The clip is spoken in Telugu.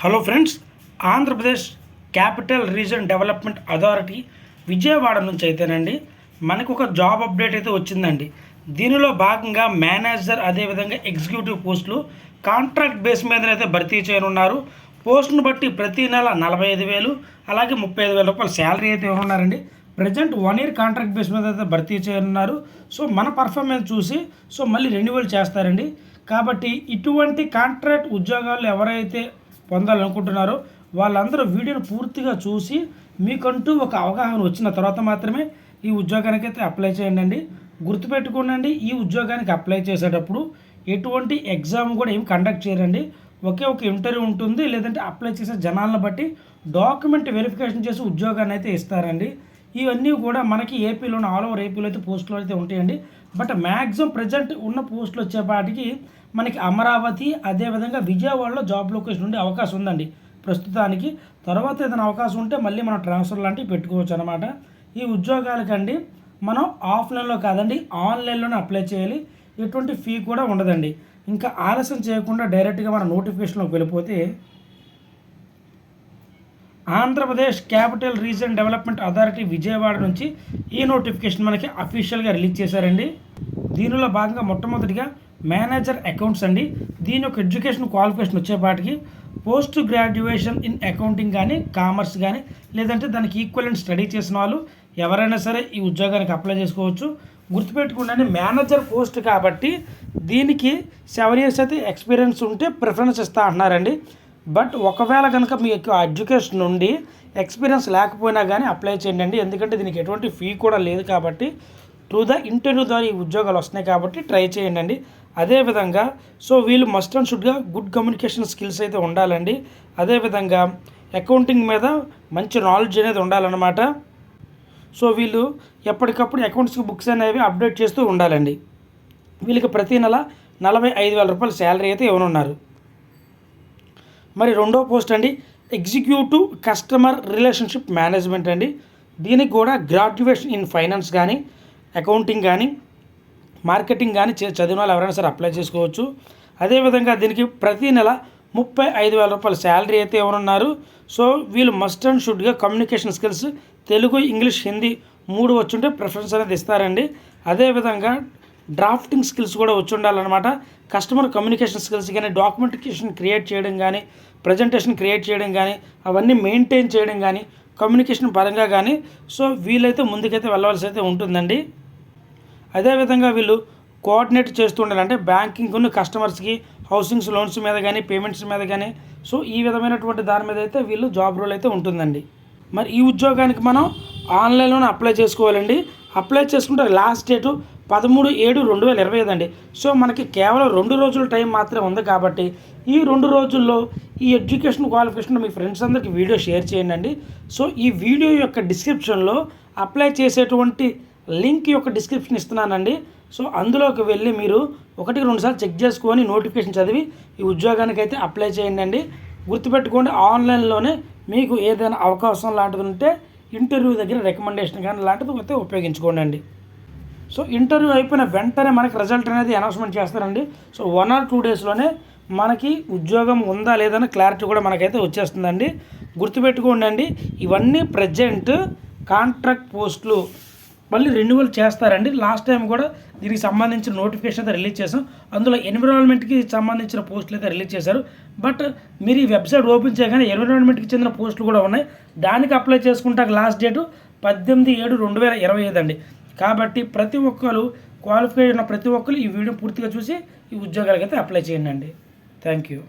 Hello friends Andhra Pradesh capital region development authority Vijayawada నుంచి అయితేనండి మనకు ఒక జాబ్ అప్డేట్ అయితే వచ్చిందండి. దీనిలో భాగంగా మేనేజర్ అదేవిధంగా ఎగ్జిక్యూటివ్ పోస్టులు కాంట్రాక్ట్ బేస్ మీద అయితే భర్తీ చేయనున్నారు. పోస్టును బట్టి ప్రతి నెల నలభై ఐదు వేలు అలాగే ముప్పై ఐదు వేల రూపాయలు శాలరీ అయితే ఇవ్వనున్నారండి. Present one year contract base మీద అయితే భర్తీ చేయనున్నారు. సో మన పర్ఫార్మెన్స్ చూసి సో మళ్ళీ రెన్యువల్ చేస్తారండి. కాబట్టి ఇటువంటి కాంట్రాక్ట్ ఉద్యోగాలు ఎవరైతే పొందాలనుకుంటున్నారో. వాళ్ళందరూ వీడియోని పూర్తిగా చూసి మీకంటూ ఒక అవగాహన వచ్చిన తర్వాత మాత్రమే ఈ ఉద్యోగానికి అయితే అప్లై చేయండి. అండి గుర్తుపెట్టుకోండి ఈ ఉద్యోగానికి అప్లై చేసేటప్పుడు ఎటువంటి ఎగ్జామ్ కూడా ఏమి కండక్ట్ చేయరండి. ఒకే ఒక ఇంటర్వ్యూ ఉంటుంది లేదంటే అప్లై చేసే జనాలను బట్టి డాక్యుమెంట్ వెరిఫికేషన్ చేసి ఉద్యోగాన్ని అయితే ఇస్తారండి. ఇవన్నీ కూడా మనకి ఏపీలోనే ఆల్ ఓవర్ ఏపీలో అయితే పోస్టులు అయితే ఉంటాయండి. బట్ మ్యాక్సిమం ప్రజెంట్ ఉన్న పోస్టులు వచ్చేపాటికి మనకి అమరావతి అదేవిధంగా విజయవాడలో జాబ్ లొకేషన్ ఉండే అవకాశం ఉందండి. ప్రస్తుతానికి తర్వాత ఏదైనా అవకాశం ఉంటే మళ్ళీ మనం ట్రాన్స్ఫర్ లాంటివి పెట్టుకోవచ్చు అనమాట ఈ ఉద్యోగాలకండి మనం ఆఫ్లైన్లో కాదండి ఆన్లైన్లోనే అప్లై చేయాలి. ఎటువంటి ఫీ కూడా ఉండదండి. ఇంకా ఆలస్యం చేయకుండా డైరెక్ట్గా మన నోటిఫికేషన్లోకి వెళ్ళిపోతే Andhra Pradesh capital region development authority Vijayawada నుంచి ఈ నోటిఫికేషన్ మనకి అఫీషియల్గా రిలీజ్ చేశారండి. దీనిలో భాగంగా మొట్టమొదటిగా మేనేజర్ అకౌంట్స్ అండి. దీని యొక్క ఎడ్యుకేషన్ క్వాలిఫికేషన్ వచ్చేపాటికి పోస్ట్ గ్రాడ్యుయేషన్ ఇన్ అకౌంటింగ్ కానీ కామర్స్ కానీ లేదంటే దానికి ఈక్వలెంట్ స్టడీ చేసిన వాళ్ళు ఎవరైనా సరే ఈ ఉద్యోగానికి అప్లై చేసుకోవచ్చు. గుర్తుపెట్టుకుంటే మేనేజర్ పోస్ట్ కాబట్టి దీనికి సెవెన్ ఇయర్స్ అయితే ఎక్స్పీరియన్స్ ఉంటే ప్రిఫరెన్స్ ఇస్తా అంటున్నారండి. బట్ ఒకవేళ కనుక మీ యొక్క ఎడ్యుకేషన్ నుండి ఎక్స్పీరియన్స్ లేకపోయినా కానీ అప్లై చేయండి. ఎందుకంటే దీనికి ఎటువంటి ఫీ కూడా లేదు కాబట్టి త్రూ ద ఇంటర్వ్యూ ద్వారా ఈ ఉద్యోగాలు వస్తున్నాయి కాబట్టి ట్రై చేయండి. అండి అదేవిధంగా సో వీళ్ళు మస్ట్ అండ్ షుడ్గా గుడ్ కమ్యూనికేషన్ స్కిల్స్ అయితే ఉండాలండి. అదేవిధంగా అకౌంటింగ్ మీద మంచి నాలెడ్జ్ అనేది ఉండాలన్నమాట. సో వీళ్ళు ఎప్పటికప్పుడు అకౌంట్స్కి బుక్స్ అనేవి అప్డేట్ చేస్తూ ఉండాలండి. వీళ్ళకి ప్రతి నెల నలభై ఐదు వేల రూపాయల శాలరీ అయితే ఇవ్వనున్నారు. మరి రెండో పోస్ట్ అండి ఎగ్జిక్యూటివ్ కస్టమర్ రిలేషన్షిప్ మేనేజ్మెంట్ అండి. దీనికి కూడా గ్రాడ్యుయేషన్ ఇన్ ఫైనాన్స్ కానీ అకౌంటింగ్ కానీ మార్కెటింగ్ కానీ చదివిన వాళ్ళు ఎవరైనా సరే అప్లై చేసుకోవచ్చు. అదేవిధంగా దీనికి ప్రతి నెల ముప్పై ఐదు వేల రూపాయల శాలరీ అయితే ఎవరున్నారు సో వీళ్ళు must and షుడ్గా communication skills Telugu English Hindi మూడు వచ్చుంటే ప్రిఫరెన్స్ అనేది ఇస్తారండి. అదేవిధంగా డ్రాఫ్టింగ్ స్కిల్స్ కూడా వచ్చి ఉండాలన్నమాట. కస్టమర్ కమ్యూనికేషన్ స్కిల్స్ కానీ డాక్యుమెంటేషన్ క్రియేట్ చేయడం కానీ ప్రజెంటేషన్ క్రియేట్ చేయడం కానీ అవన్నీ మెయింటైన్ చేయడం కానీ కమ్యూనికేషన్ పరంగా కానీ సో వీళ్ళైతే ముందుకైతే వెళ్ళవలసి అయితే ఉంటుందండి అదేవిధంగా వీళ్ళు కోఆర్డినేట్ చేస్తూ ఉండాలి. అంటే బ్యాంకింగ్ కస్టమర్స్కి హౌసింగ్స్ లోన్స్ మీద కానీ పేమెంట్స్ మీద కానీ సో ఈ విధమైనటువంటి దాని మీద అయితే వీళ్ళు జాబ్ రోల్ అయితే ఉంటుందండి. మరి ఈ ఉద్యోగానికి మనం ఆన్లైన్లోనే అప్లై చేసుకోవాలండి. అప్లై చేసుకుంటే లాస్ట్ డేటు పదమూడు ఏడు రెండు వేల ఇరవై ఐదు అండి. సో మనకి కేవలం రెండు రోజుల టైం మాత్రమే ఉంది కాబట్టి ఈ రెండు రోజుల్లో ఈ ఎడ్యుకేషన్ క్వాలిఫికేషన్ మీ ఫ్రెండ్స్ అందరికీ వీడియో షేర్ చేయండి అండి. సో ఈ వీడియో యొక్క డిస్క్రిప్షన్లో అప్లై చేసేటువంటి లింక్ యొక్క డిస్క్రిప్షన్ ఇస్తున్నానండి. సో అందులోకి వెళ్ళి మీరు ఒకటి రెండుసార్లు చెక్ చేసుకొని నోటిఫికేషన్ చదివి ఈ ఉద్యోగానికి అయితే అప్లై చేయండి అండి. గుర్తుపెట్టుకోండి ఆన్లైన్లోనే మీకు ఏదైనా అవకాశం లాంటిది ఉంటే ఇంటర్వ్యూ దగ్గర రికమెండేషన్ కానీ లాంటిది అయితే ఉపయోగించుకోండి అండి. సో ఇంటర్వ్యూ అయిపోయిన వెంటనే మనకి రిజల్ట్ అనేది అనౌన్స్మెంట్ చేస్తారండి. సో వన్ ఆర్ టూ డేస్లోనే మనకి ఉద్యోగం ఉందా లేదని క్లారిటీ కూడా మనకైతే వచ్చేస్తుందండి. గుర్తుపెట్టుకోండి అండి ఇవన్నీ ప్రజెంట్ కాంట్రాక్ట్ పోస్టులు మళ్ళీ రెన్యువల్ చేస్తారండి. లాస్ట్ టైం కూడా దీనికి సంబంధించిన నోటిఫికేషన్ అయితే రిలీజ్ చేసాం అందులో ఎన్విరాన్మెంట్కి సంబంధించిన పోస్టులు అయితే రిలీజ్ చేశారు. బట్ మీరు ఈ వెబ్సైట్ ఓపెన్ చేయగానే ఎన్విరాన్మెంట్కి చెందిన పోస్టులు కూడా ఉన్నాయి. దానికి అప్లై చేసుకుంటాక లాస్ట్ డేటు పద్దెనిమిది ఏడు రెండు వేల ఇరవై ఐదు అండి. కాబట్టి ప్రతి ఒక్కరు క్వాలిఫై ఉన్న ప్రతి ఒక్కరు ఈ వీడియో పూర్తిగా చూసి ఈ ఉద్యోగాలకైతే అప్లై చేయండి అండి. Thank you